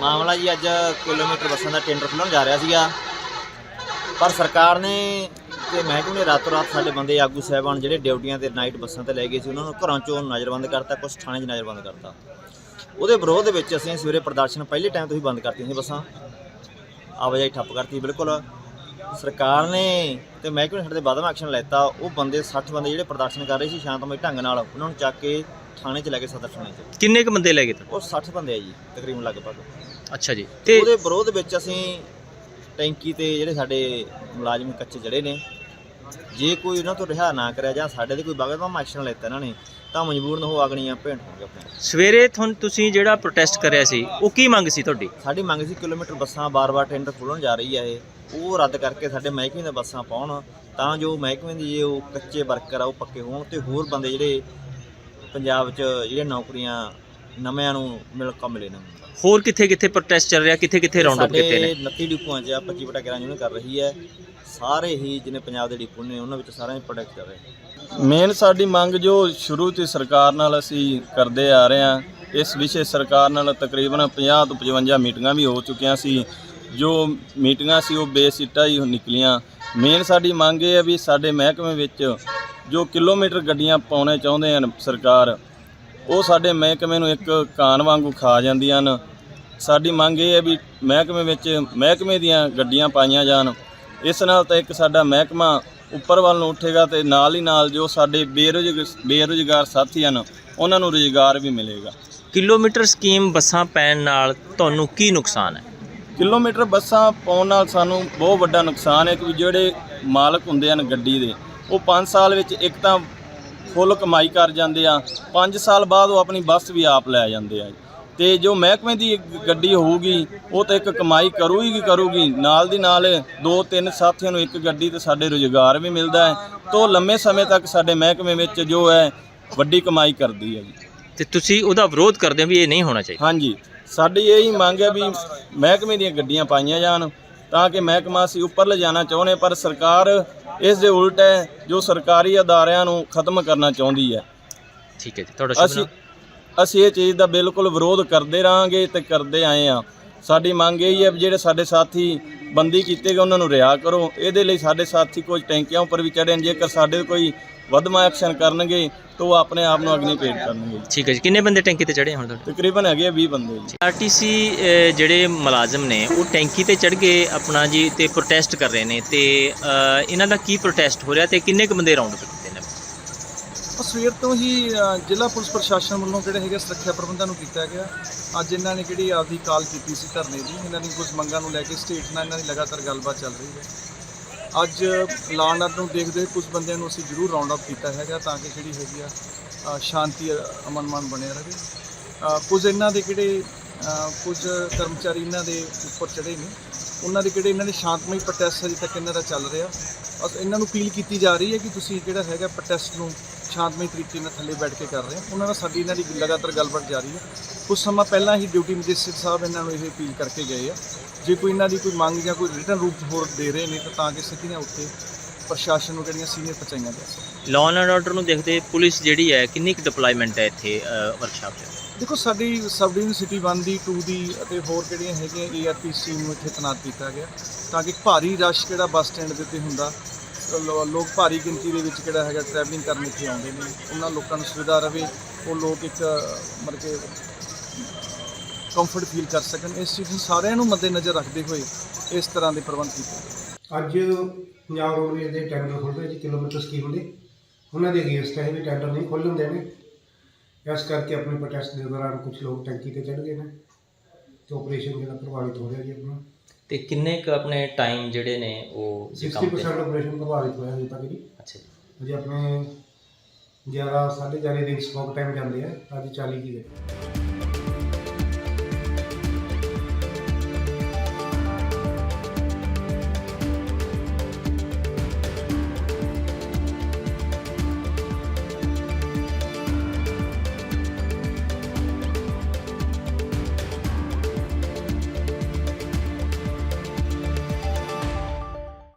ਮਾਮਲਾ ਜੀ ਅੱਜ ਕਿਲੋਮੀਟਰ ਬੱਸਾਂ ਦਾ ਟੈਂਡਰ ਖੁੱਲ੍ਹਣ ਜਾ ਰਿਹਾ ਸੀਗਾ। ਪਰ ਸਰਕਾਰ ਨੇ ਤੇ ਮਹਿਕਮੇ ਨੇ ਰਾਤੋਂ ਰਾਤ ਸਾਡੇ ਬੰਦੇ ਆਗੂ ਸਾਹਿਬਾਨ ਜਿਹੜੇ ਡਿਊਟੀਆਂ ਤੇ ਨਾਈਟ ਬੱਸਾਂ ਤੇ ਲੈ ਗਏ ਸੀ, ਉਹਨਾਂ ਨੂੰ ਘਰਾਂ ਚੋਂ ਨਜ਼ਰਬੰਦ ਕਰਤਾ ਕੁਝ ਥਾਣੇ 'ਚ ਨਜ਼ਰਬੰਦ ਕਰਤਾ। ਉਹਦੇ ਵਿਰੋਧ ਦੇ ਵਿੱਚ ਅਸੀਂ ਸਵੇਰੇ ਪ੍ਰਦਰਸ਼ਨ ਪਹਿਲੇ ਟਾਈਮ ਤੋਂ ਹੀ ਬੰਦ ਕਰਤੀਆਂ ਸੀ ਬੱਸਾਂ। ਆਵਾਜਾਈ ਠੱਪ ਕਰਤੀ ਬਿਲਕੁਲ। ਸਰਕਾਰ ਨੇ ਤੇ ਮਹਿਕਮੇ ਨੇ ਸਾਡੇ ਤੇ ਬਾਦਮ ਐਕਸ਼ਨ ਲੈਤਾ ਉਹ ਬੰਦੇ 60 ਬੰਦੇ ਜਿਹੜੇ ਪ੍ਰਦਰਸ਼ਨ ਕਰ ਰਹੇ ਸੀ ਸ਼ਾਂਤਮਈ ਢੰਗ ਨਾਲ, ਉਹਨਾਂ ਨੂੰ ਚੱਕ ਕੇ ਥਾਣੇ 'ਚ ਲੈ ਕੇ ਸਦਰ ਥਾਣੇ 'ਚ। ਕਿੰਨੇ ਕ ਬੰਦੇ ਲੈ ਗਏ ਤੁਹਾਨੂੰ ਉਹ 60 ਬੰਦੇ ਆ ਜੀ ਤਕਰੀਬਨ ਲਗਭਗ। ਅੱਛਾ ਜੀ ਤੇ ਉਹਦੇ ਵਿਰੋਧ ਵਿੱਚ ਅਸੀਂ ਟੈਂਕੀ ਤੇ ਜਿਹੜੇ ਸਾਡੇ ਮੁਲਾਜ਼ਮ ਕੱਚੇ ਜੜੇ ਨੇ ਜੇ ਕੋਈ ਉਹਨਾਂ ਤੋਂ ਰਿਹਾ ਨਾ ਕਰਿਆ ਜਾਂ ਸਾਡੇ ਤੇ ਕੋਈ ਬਗਦਮ ਐਕਸ਼ਨ ਲੈਤਾ ਇਹਨਾਂ ਨੇ ਤਾਂ ਮਜਬੂਰਨ ਉਹ ਅਗਣੀਆਂ ਭੇਂਟ ਹੋਣਗੇ ਆਪਣੇ ਸਵੇਰੇ ਤੁਹਾਨੂੰ ਤੁਸੀਂ ਜਿਹੜਾ ਪ੍ਰੋਟੈਸਟ ਕਰਿਆ ਸੀ ਉਹ ਕੀ ਮੰਗ ਸੀ ਤੁਹਾਡੀ? ਸਾਡੀ ਮੰਗ ਸੀ ਕਿਲੋਮੀਟਰ ਬੱਸਾਂ ਬਾਰ-ਬਾਰ ਟੈਂਡਰ ਖੋਲ੍ਹਣ ਜਾ ਰਹੀ ਹੈ ਇਹ ਉਹ ਰੱਦ ਕਰਕੇ ਸਾਡੇ ਮਹਿਕਮੇ ਦੀਆਂ ਬੱਸਾਂ ਪਾਉਣ ਤਾਂ ਜੋ ਮਹਿਕਮੇ ਦੀ ਜੇ ਉਹ ਕੱਚੇ ਵਰਕਰ ਆ ਉਹ ਪੱਕੇ ਹੋਣ ਤੇ ਹੋਰ ਬੰਦੇ ਜਿਹੜੇ ਪੰਜਾਬ 'ਚ ਜਿਹੜੇ ਨੌਕਰੀਆਂ ਨਵਿਆਂ ਨੂੰ ਮਿਲ ਕੰਮ ਮਿਲੇ ਨਾ ਹੋਰ ਕਿੱਥੇ ਕਿੱਥੇ ਪ੍ਰੋਟੈਸਟ ਚੱਲ ਰਿਹਾ ਕਿੱਥੇ ਕਿੱਥੇ ਰਾਉਂਡ ਅਪ ਕੀਤੇ ਨੇ? ਸਾਡੇ 29 ਡਿਪੂਆਂ 'ਚ ਆ 25 ਬਟਾ 11 ਯੂਨਿਟ ਕਰ ਰਹੀ ਹੈ ਸਾਰੇ ਹੀ ਜਿਹਨੇ ਪੰਜਾਬ ਦੇ ਡਿਪੂ ਨੇ ਉਹਨਾਂ ਵਿੱਚ ਸਾਰਿਆਂ 'ਚ ਪ੍ਰੋਡਕਟ ਕਰ ਰਹੇ ਮੇਨ ਸਾਡੀ ਮੰਗ ਜੋ ਸ਼ੁਰੂ ਤੋਂ ਸਰਕਾਰ ਨਾਲ ਅਸੀਂ ਕਰਦੇ ਆ ਰਹੇ ਹਾਂ ਇਸ ਵਿਸ਼ੇ ਸਰਕਾਰ ਨਾਲ ਤਕਰੀਬਨ 50 ਤੋਂ 55 ਮੀਟਿੰਗਾਂ ਵੀ ਹੋ ਚੁੱਕੀਆਂ ਸੀ ਜੋ ਮੀਟਿੰਗਾਂ ਸੀ ਉਹ ਬੇਸਿੱਟਾ ਹੀ ਨਿਕਲੀਆਂ। ਮੇਨ ਸਾਡੀ ਮੰਗ ਇਹ ਹੈ ਵੀ ਸਾਡੇ ਮਹਿਕਮੇ ਵਿੱਚ ਜੋ ਕਿਲੋਮੀਟਰ ਗੱਡੀਆਂ ਪਾਉਣੇ ਚਾਹੁੰਦੇ ਹਨ ਸਰਕਾਰ ਉਹ ਸਾਡੇ ਮਹਿਕਮੇ ਨੂੰ ਇੱਕ ਕਾਨ ਵਾਂਗੂ ਖਾ ਜਾਂਦੀਆਂ ਹਨ। ਸਾਡੀ ਮੰਗ ਇਹ ਹੈ ਵੀ ਮਹਿਕਮੇ ਵਿੱਚ ਮਹਿਕਮੇ ਦੀਆਂ ਗੱਡੀਆਂ ਪਾਈਆਂ ਜਾਣ। ਇਸ ਨਾਲ ਤਾਂ ਇੱਕ ਸਾਡਾ ਮਹਿਕਮਾ ਉੱਪਰ ਵੱਲ ਨੂੰ ਉੱਠੇਗਾ ਤੇ ਨਾਲ ਹੀ ਨਾਲ ਜੋ ਸਾਡੇ ਬੇਰੁਜ਼ਗਾਰ ਬੇਰੁਜ਼ਗਾਰ ਸਾਥੀ ਹਨ ਉਹਨਾਂ ਨੂੰ ਰੁਜ਼ਗਾਰ ਵੀ ਮਿਲੇਗਾ। ਕਿਲੋਮੀਟਰ ਸਕੀਮ ਬੱਸਾਂ ਪੈਣ ਨਾਲ ਤੁਹਾਨੂੰ ਕੀ ਨੁਕਸਾਨ ਹੈ? ਕਿਲੋਮੀਟਰ ਬੱਸਾਂ ਪਾਉਣ ਨਾਲ ਸਾਨੂੰ ਬਹੁਤ ਵੱਡਾ ਨੁਕਸਾਨ ਹੈ ਕਿ ਜਿਹੜੇ ਮਾਲਕ ਹੁੰਦੇ ਹਨ ਗੱਡੀ ਦੇ ਉਹ 5 ਸਾਲ ਵਿੱਚ ਇੱਕ ਤਾਂ ਫੁੱਲ ਕਮਾਈ ਕਰ ਜਾਂਦੇ ਆ 5 ਸਾਲ ਬਾਅਦ ਉਹ ਆਪਣੀ ਬੱਸ ਵੀ ਆਪ ਲੈ ਜਾਂਦੇ ਆ। ਤੇ ਜੋ ਮਹਿਕਮੇ ਦੀ ਗੱਡੀ ਹੋਊਗੀ ਉਹ ਤਾਂ ਇੱਕ ਕਮਾਈ ਕਰੂਗੀ ਹੀ ਕਰੂਗੀ ਨਾਲ ਦੀ ਨਾਲ ਦੋ ਤਿੰਨ ਸਾਥੀਆਂ ਨੂੰ ਇੱਕ ਗੱਡੀ ਤੇ ਸਾਡੇ ਰੁਜ਼ਗਾਰ ਵੀ ਮਿਲਦਾ ਹੈ ਤੋਂ ਲੰਮੇ ਸਮੇਂ ਤੱਕ ਸਾਡੇ ਮਹਿਕਮੇ ਵਿੱਚ ਜੋ ਹੈ ਵੱਡੀ ਕਮਾਈ ਕਰਦੀ ਹੈ ਜੀ। ਤੇ ਤੁਸੀਂ ਉਹਦਾ ਵਿਰੋਧ ਕਰਦੇ ਹੋ ਵੀ ਇਹ ਨਹੀਂ ਹੋਣਾ ਚਾਹੀਦਾ? ਹਾਂਜੀ ਸਾਡੀ ਇਹੀ ਮੰਗ ਹੈ ਵੀ ਮਹਿਕਮੇ ਦੀਆਂ ਗੱਡੀਆਂ ਪਾਈਆਂ ਜਾਣ ਤਾਂ ਕਿ ਮਹਿਕਮਾ ਅਸੀਂ ਉੱਪਰ ਲਿਜਾਣਾ ਚਾਹੁੰਦੇ ਪਰ ਸਰਕਾਰ ਇਸ ਦੇ ਉਲਟ ਹੈ ਜੋ ਸਰਕਾਰੀ ਅਦਾਰਿਆਂ ਨੂੰ ਖਤਮ ਕਰਨਾ ਚਾਹੁੰਦੀ ਹੈ। ਠੀਕ ਹੈ ਜੀ ਤੁਹਾਡਾ ਸ਼ੁਭ ਅਸੀਂ ਨਾਮ? ਅਸੀਂ ਇਹ ਚੀਜ਼ ਦਾ ਬਿਲਕੁਲ ਵਿਰੋਧ ਕਰਦੇ ਰਹਾਂਗੇ ਤੇ ਕਰਦੇ ਆਏ ਆ ਸਾਡੀ ਮੰਗ ਇਹ ਹੈ ਵੀ ਜਿਹੜੇ ਸਾਡੇ ਸਾਥੀ ਬੰਦੀ ਕੀਤੇ ਗਏ ਉਹਨਾਂ ਨੂੰ ਰਿਹਾ ਕਰੋ। ਇਹਦੇ ਲਈ ਸਾਡੇ ਸਾਥੀ ਕੁਝ ਟੈਂਕੀਆਂ ਉੱਪਰ ਵੀ ਚੜ੍ਹੇ ਨੇ। ਜੇਕਰ ਸਾਡੇ ਕੋਈ ਵਧਮਾ ਐਕਸ਼ਨ ਕਰਨਗੇ ਤਾਂ ਉਹ ਆਪਣੇ ਆਪ ਨੂੰ ਅਗਨੀ ਭੇਟ ਕਰਨਗੇ। ਠੀਕ ਹੈ ਜੀ। ਕਿੰਨੇ ਬੰਦੇ ਟੈਂਕੀ ਤੇ ਚੜੇ ਹੁਣ ਤੁਹਾਡੇ? ਤਕਰੀਬਨ ਹੈਗੇ ਆ 20 ਬੰਦੇ ਜੀ। ਆਰਟੀਸੀ ਜਿਹੜੇ ਮੁਲਾਜ਼ਮ ਨੇ ਉਹ ਟੈਂਕੀ ਤੇ ਚੜ ਕੇ ਆਪਣਾ ਜੀ ਤੇ ਪ੍ਰੋਟੈਸਟ ਕਰ ਰਹੇ ਨੇ ਤੇ ਅ, ਇਹਨਾਂ ਦਾ ਕੀ ਪ੍ਰੋਟੈਸਟ ਹੋ ਰਿਹਾ ਤੇ ਕਿੰਨੇ ਕ ਬੰਦੇ ਰਾਉਂਡ ਕੀਤੇ ਨੇ? ਉਹ ਸਵੇਰ ਤੋਂ ਹੀ ਅ, ਜ਼ਿਲ੍ਹਾ ਪੁਲਿਸ ਪ੍ਰਸ਼ਾਸਨ ਵੱਲੋਂ ਜਿਹੜੇ ਹੈਗੇ ਸੁਰੱਖਿਆ ਪ੍ਰਬੰਧਾਂ ਨੂੰ ਕੀਤਾ ਗਿਆ। ਅੱਜ ਇਹਨਾਂ ਨੇ ਜਿਹੜੀ ਆਪਦੀ ਕਾਲ ਕੀਤੀ ਸੀ ਧਰਨੇ ਦੀ ਇਹਨਾਂ ਦੀ ਕੁਝ ਮੰਗਾਂ ਨੂੰ ਲੈ ਕੇ ਸਟੇਟ ਨਾਲ ਇਹਨਾਂ ਦੀ ਲਗਾਤਾਰ ਗੱਲਬਾਤ ਚੱਲ ਰਹੀ ਹੈ। ਅੱਜ ਲਾਅ ਆਰਡਰ ਨੂੰ ਦੇਖਦੇ ਹੋਏ ਕੁਝ ਬੰਦਿਆਂ ਨੂੰ ਅਸੀਂ ਜ਼ਰੂਰ ਰਾਉਂਡ ਅਪ ਕੀਤਾ ਹੈਗਾ ਤਾਂ ਕਿ ਜਿਹੜੀ ਹੈਗੀ ਆ ਸ਼ਾਂਤੀ ਅ, ਅਮਨ ਮਾਨ ਬਣਿਆ ਰਹੇ। ਕੁਝ ਇਹਨਾਂ ਦੇ ਕਿਹੜੇ ਕੁਝ ਕਰਮਚਾਰੀ ਇਹਨਾਂ ਦੇ ਉੱਪਰ ਚੜੇ ਨੇ। ਉਹਨਾਂ ਦੇ ਕਿਹੜੇ ਇਹਨਾਂ ਦੇ ਸ਼ਾਂਤਮਈ ਪ੍ਰੋਟੈਸਟ ਅਜੇ ਤੱਕ ਇਹਨਾਂ ਦਾ ਚੱਲ ਰਿਹਾ। ਬਸ ਇਹਨਾਂ ਨੂੰ ਅਪੀਲ ਕੀਤੀ ਜਾ ਰਹੀ ਹੈ ਕਿ ਤੁਸੀਂ ਜਿਹੜਾ ਹੈਗਾ ਪ੍ਰੋਟੈਸਟ ਨੂੰ ਸ਼ਾਂਤਮਈ ਤਰੀਕੇ ਨਾਲ ਥੱਲੇ ਬੈਠ ਕੇ ਕਰ ਰਹੇ ਹੋ। ਉਹਨਾਂ ਨਾਲ ਸਾਡੀ ਇਹਨਾਂ ਦੀ ਲਗਾਤਾਰ ਗੱਲਬਾਤ ਜਾਰੀ ਹੈ। ਕੁਝ ਸਮਾਂ ਪਹਿਲਾਂ ਹੀ ਡਿਊਟੀ ਮੈਜਿਸਟਰੇਟ ਸਾਹਿਬ ਇਹਨਾਂ ਨੂੰ ਇਹ ਅਪੀਲ ਕਰਕੇ ਗਏ ਆ। ਜੇ ਕੋਈ ਇਹਨਾਂ ਦੀ ਕੋਈ ਮੰਗ ਜਾਂ ਕੋਈ ਰਿਟਰਨ ਰੂਪ ਹੋਰ ਦੇ ਰਹੇ ਨੇ ਤਾਂ ਤਾਂ ਕਿ ਸਿੱਧੀਆਂ ਉੱਤੇ ਪ੍ਰਸ਼ਾਸਨ ਨੂੰ ਜਿਹੜੀਆਂ ਸੀਨੀਅਰ ਪਹੁੰਚਾਈਆਂ ਜਾ ਸਕਣ। ਲਾਅ ਐਂਡ ਆਰਡਰ ਨੂੰ ਦੇਖਦੇ ਪੁਲਿਸ ਜਿਹੜੀ ਹੈ ਕਿੰਨੀ ਕੁ ਡਿਪਲੋਇਮੈਂਟ ਹੈ ਇੱਥੇ ਵਰਕਸ਼ਾਪ 'ਚ? ਦੇਖੋ ਸਾਡੀ ਸਬ ਡਿਵੀਜ਼ਨ ਸਿਟੀ 1 ਦੀ 2 ਦੀ ਅਤੇ ਹੋਰ ਜਿਹੜੀਆਂ ਹੈਗੀਆਂ ਏਆਰਪੀਸੀ ਨੂੰ ਇੱਥੇ ਤੈਨਾਤ ਕੀਤਾ ਗਿਆ ਤਾਂ ਕਿ ਭਾਰੀ ਰਸ਼ ਜਿਹੜਾ ਬੱਸ ਸਟੈਂਡ ਦੇ ਉੱਤੇ ਹੁੰਦਾ ਲੋਕ ਭਾਰੀ ਗਿਣਤੀ ਦੇ ਵਿੱਚ ਜਿਹੜਾ ਹੈਗਾ ਟਰੈਵਲਿੰਗ ਕਰਨ ਇੱਥੇ ਆਉਂਦੇ ਨੇ। ਉਹਨਾਂ ਲੋਕਾਂ ਨੂੰ ਸੁਵਿਧਾ ਰਵੇ, ਉਹ ਲੋਕ ਇੱਕ, ਮਤਲਬ ਕਿ ਕੰਫਰਟ ਫੀਲ ਕਰ ਸਕਣ। ਇਸ ਚੀਜ਼ ਨੂੰ ਸਾਰਿਆਂ ਨੂੰ ਮੱਦੇਨਜ਼ਰ ਰੱਖਦੇ ਹੋਏ ਇਸ ਤਰ੍ਹਾਂ ਦੇ ਪ੍ਰਬੰਧ ਕੀਤੇ ਅੱਜ ਪੰਜਾਬ ਰੋਡਵੇਜ਼ ਦੇ ਟੈਂਡਰ ਖੁੱਲ੍ਹ ਰਹੇ ਜੀ, ਕਿਲੋਮੀਟਰ ਸਕੀਮ ਦੇ। ਉਹਨਾਂ ਦੇ ਅਗੇਂਸਟ ਹੈ ਵੀ ਟੈਂਡਰ ਨਹੀਂ ਖੋਲ੍ਹਣ ਦੇਣੇ ਇਸ ਕਰਕੇ ਆਪਣੇ ਪ੍ਰੋਟੈਸਟ ਦੇ ਦੌਰਾਨ ਕੁਝ ਲੋਕ ਟੈਂਕੀ ਤੇ ਚੜ੍ਹ ਗਏ ਨੇ ਤੇ ਆਪਰੇਸ਼ਨ ਜਿਹੜਾ ਪ੍ਰਭਾਵਿਤ ਹੋ ਰਿਹਾ ਜੀ ਆਪਣਾ। ਤੇ ਕਿੰਨੇ ਕੁ ਆਪਣੇ ਟਾਈਮ ਜਿਹੜੇ ਨੇ ਉਹ ਜੀ ਕੰਮ ਤੇ? 60% ਆਪਰੇਸ਼ਨ ਪ੍ਰਭਾਵਿਤ ਹੋਇਆ ਹਜੇ ਤੱਕ ਜੀ। ਅੱਛਾ ਜੀ। ਅਜੇ ਆਪਣੇ 11 11:30 ਦਿਨ ਸਪੋਕ ਟਾਈਮ ਜਾਂਦੇ ਆ ਅੱਜ 40 ਕੀ ਗਏ